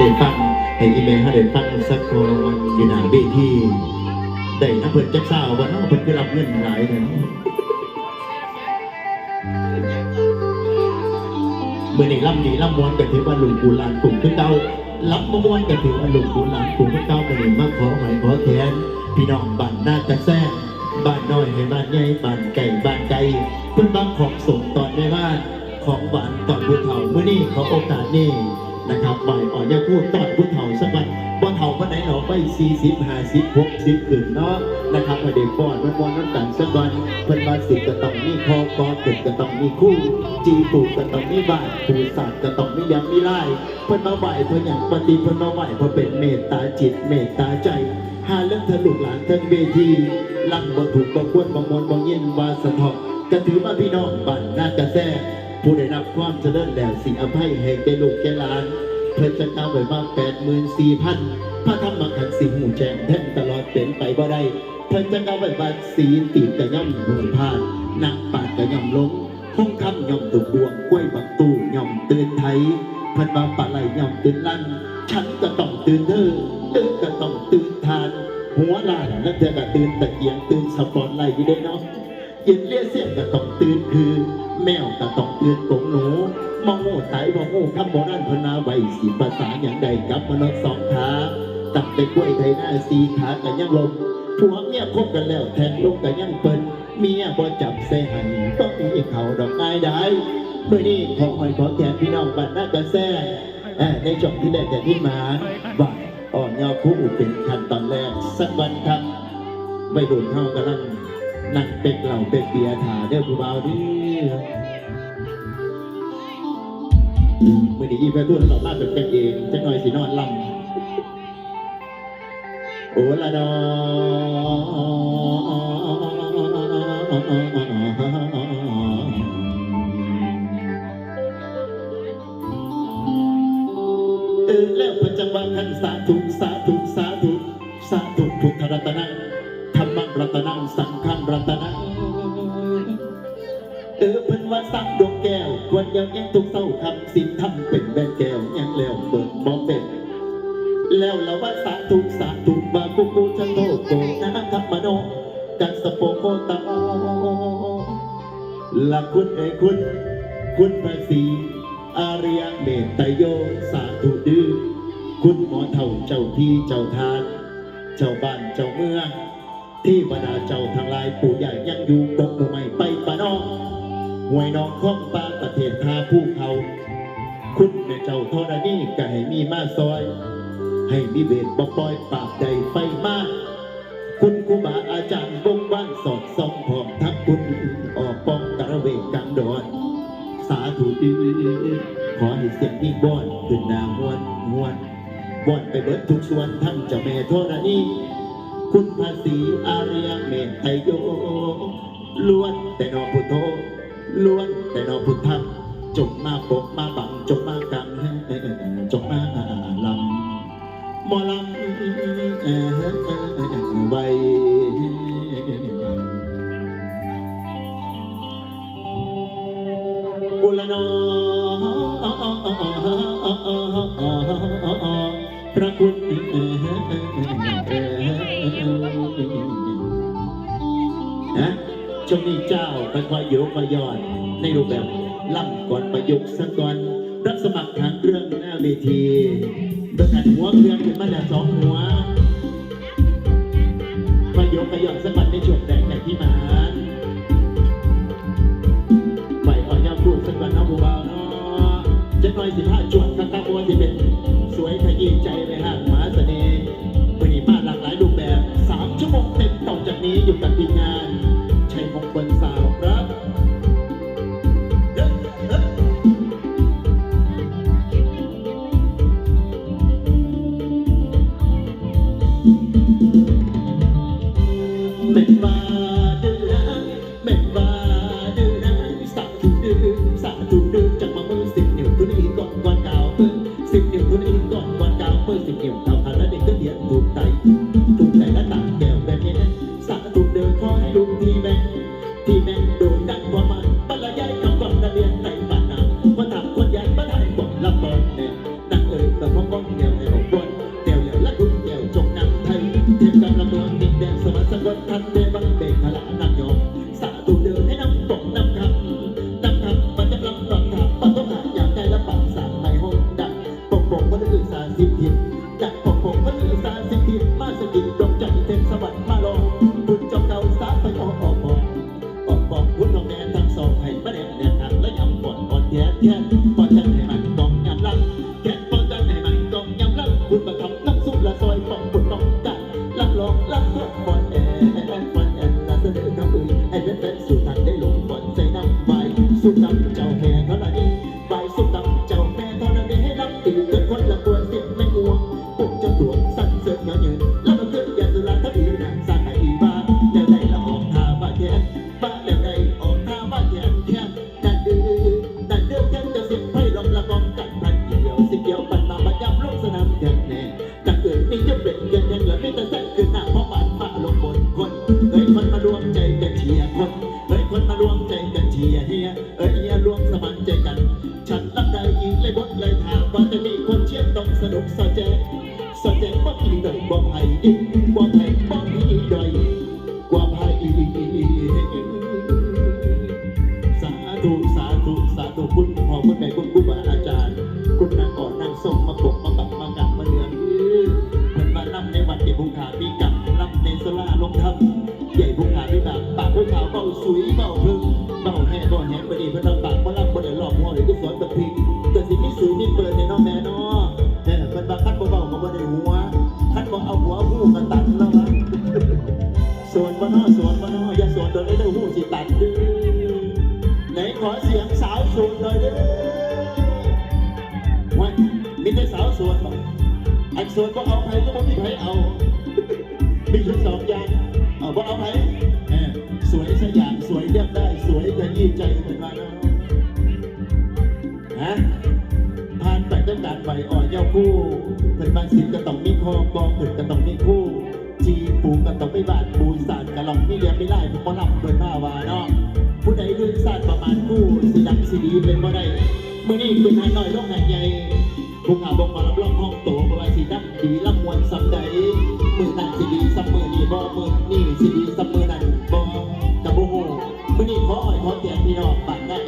ได้ฟังให้อีเมลให้ได้ฟังสักคนอยู่หน้าเวทีได้นะเพิ่นจักสาวว่าเนาะเพิ่นคือรับเงินหลายเนาะเมื่อนี้ล่ำดีลำมวนก็ถือว่าลุงปูลานกลุ่มคือเก่ารับมวนก็ถือว่าลุงปูลานกลุ่มคือเก่าเมื่อนี้มาขอหมายขอแทนพี่น้องบ้านนาตะแซ่บ้านน้อยให้บ้านใหญ่บ้านไก่บ้านไก่เพิ่นบางของส่งตอนในบ้านของหวานตอนผู้เฒ่าเมื่อนี้ขอโอกาสนี้ ขับบ่ายอ่อนยาพูดตอนผู้เฒ่าสักวันบ่เฒ่าวันไหนเราไปสี่สิบห้าสิบหกสิบขึ้นเนาะนะครับมาเด็กป้อนมันมวนน้ำกันสักวันเพิ่นบาสิก็ต้องมีคอกอเกิดก็ต้องมีคู่ จีปูก็ต้องมีบ้านปูศาสตร์ก็ต้องมียำมีไล่เพิ่นมาไหวเพิ่นอย่างปฏิเพิ่นมาไหวเพราะเป็นเมตตาจิตเมตตาใจหาเรื่องทะลุหลานทั้งเวทีลังบ่ถูกบ่ควรบ่มวนบ่ยินว่าสะทอกก็ถือว่าพี่น้องบ้านนากระแซ่ผู้ได้รับความเจริญแล้วสิ่งอภัยแห่งใจลูกแกหลาน พิ่นจะกล่าวไว้ว่า84,000พระธรรมขันธ์สิหูแจ้งแท่นตลอดเป็นไปบ่ได้เพิ่นจะกล่าวไว้ว่าสีตีกระย่อมหูพานนักปาดกระย่อมลงห้องคำย่อมตุกดวงกล้วยบักตู้ย่อมตื่นไทยเพิ่นว่าปลาไหลย่อมตื่นลั่นฉันก็ต้องตื่นเธอตื่นก็ต้องตื่นทาน หัวลานแล้วเธอก็ตื่นตะเกียงตื่นสปอตไลอยู่ได้เนาะเย็นเลี้ยเสียงก็ต้องตื่นคือ แมวก็ต้องตื่นกงหนูมองโง่ไตมองโง่คำโบราณพนาไว้สีภาษาอย่างใดกับมนุษย์สองขาตัดแต่กล้วยไทยหน้าสีขากันยังลมผัวเมียคบกันแล้วแทงลูกกันยังเปิ้นเมียบ่จับเสหันก็มีเขาดอกไม้ได้เมื่อนี้ขอหอยขอแขนพี่น้องบ้านหน้ากระแซ่เอ่อในจบที่แรกแต่ที่มาบ่าอ่อนยอคู่เป็นขั้นตอนแรกสักวันครับไม่ดุนเท่ากำลัง นั่งเป็กเหล่าเป็กเบียร์ถาเด้อผู้บ่าวเดิมื่อนี้อีแฟทุ่นเรามาเป็นกันเองจักหน่อยสินอนลำโอ้ละนอเออแล้วพระจังหวะขันสาธุสาธุ มังรัตนังสังฆังรัตนังเออเพิ่นว่าสักดวงแก้วควรยังยังทุกเศร้าคำสินทำเป็นแม่แก้วยังแล้วเบิกบ่เป็นแล้วละว่าสาธุสาธุบากุกุจันโตโกนะธรรมโนกัสสโปโกตาละคุณเอคุณ คุณภาษีอาริยเมตตโยสาธุดื้อคุณหมอเท่าเจ้าที่เจ้าทาน เจ้าบ้านเจ้าเมือง ที่บรรดาเจ้าทั้งหลายปู่ใหญ่ยังอยู่กกหมู่ใหม่ไปปะนองหวยน้องข้องปาประเทศทาผู้เขา คุณแม่เจ้าธรณีก็ให้มีมาซอย ให้มีเวทบ่ปล่อยปราบใดไฟมาก คุณครูบาอาจารย์บงบ้านสอดส่องพร้อมทักคุณออกป้องกระเวกกังดอนสาธุดื้อขอให้เสียงนี้บ้อนขึ้นนามวนมวนบ้อนไปเบิดทุกส่วนทั้งเจ้าแม่ธรณี คุณภาษีอาริยเมตไตโยล้วนแต่นอพุทโธล้วนแต่นอพุทธังจงมาปกมาบังจงมากังจงมาลำหมอลำเอ่อไว้บุรณอพระคุณ นะช่วงนี้เจ้าไปคอยโยกคอยย้อนในรูปแบบล่ำก่อนประยุกต์สักก่อนรับสมัครทางเครื่องหน้าเวทีประกันหัวเครื่องขึ้นมาแล้วสองหัว Tak. that ตัวพุทธพอพุทธใดพุทธพุทธมาุดเลยเด้อไว้มีแต่สาวสวยไอ้สวยก็เอาใครก็ไม่มีใครเอา มีชุดสองอย่างเอาบ่เอาใครสวยสัอย่างสวยเรียบได้ สวยแต่ยี่ใจเหมือนมาแล้วฮะผ่านไปตั้งด่านใบอ่อนเย้าคู่เพิ่นบางสินก็ต้องมีคอกองเพิ่ก็ต้องมีคู่จีปูก็ต้องไม่บาดปูสานกะลองมีเรียบไม่ได้ผมก็รับเพิ่น้าวาเนาะ ผู้ใดดึงสาดประมาณกู้สีดำสีดีเป็นบ่ได้เมื่อนี้เป็นหายหน่อยโลกหายใหญ่บุคคาบงขอรับรองห้องโตเพระว่าสีดำดีละมวลสับใดมือนั่นสีดีสัมือนี่บ่มือนี่สีดีสัมือนั่นบ่กับโบโหเมื่อนี้ขอหอยขอเตียนพี่น้องบ้านได้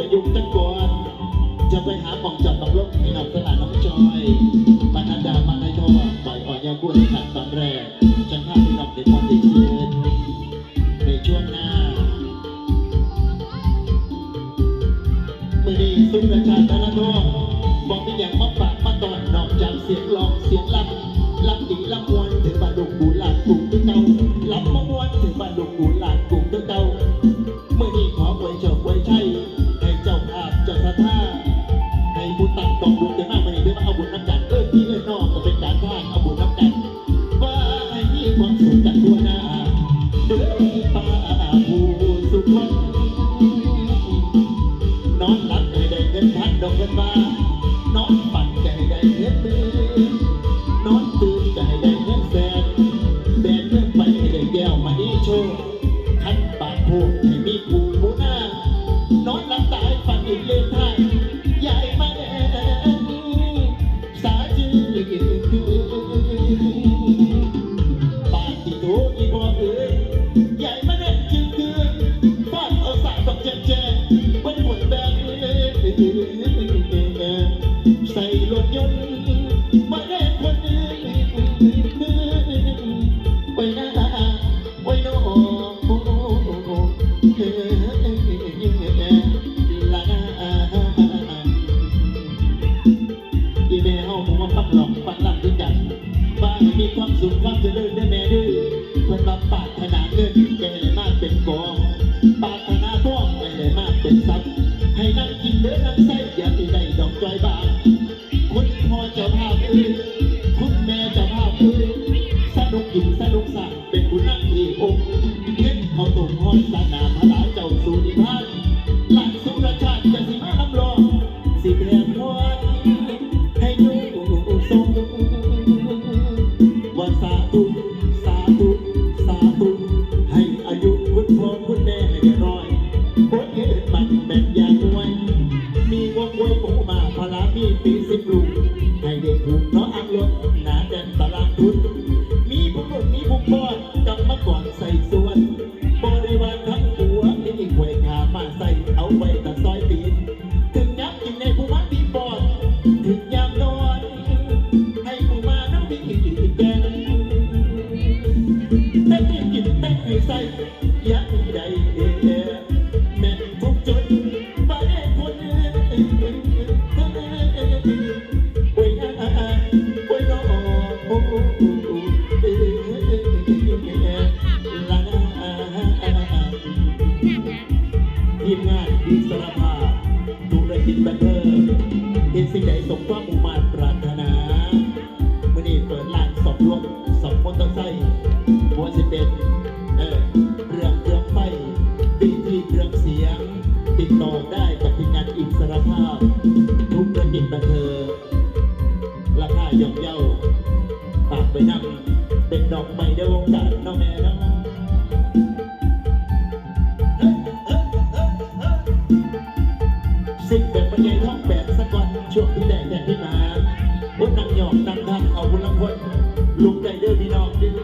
ปยุกต์ตะกอนจะไปหาปองจับบังลกให้น้องตลาดน้องจอย เดินนั้นใส่อย่าตีได้ดอกจอยบ้าน ซิ่แบบประเด็นท้องแปดสักวันช่วงที่แดดแดดที่มาบนนังหยอกนังทันเอาบุญลำพลลุกได้เด้อพี่น้องดึง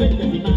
บอ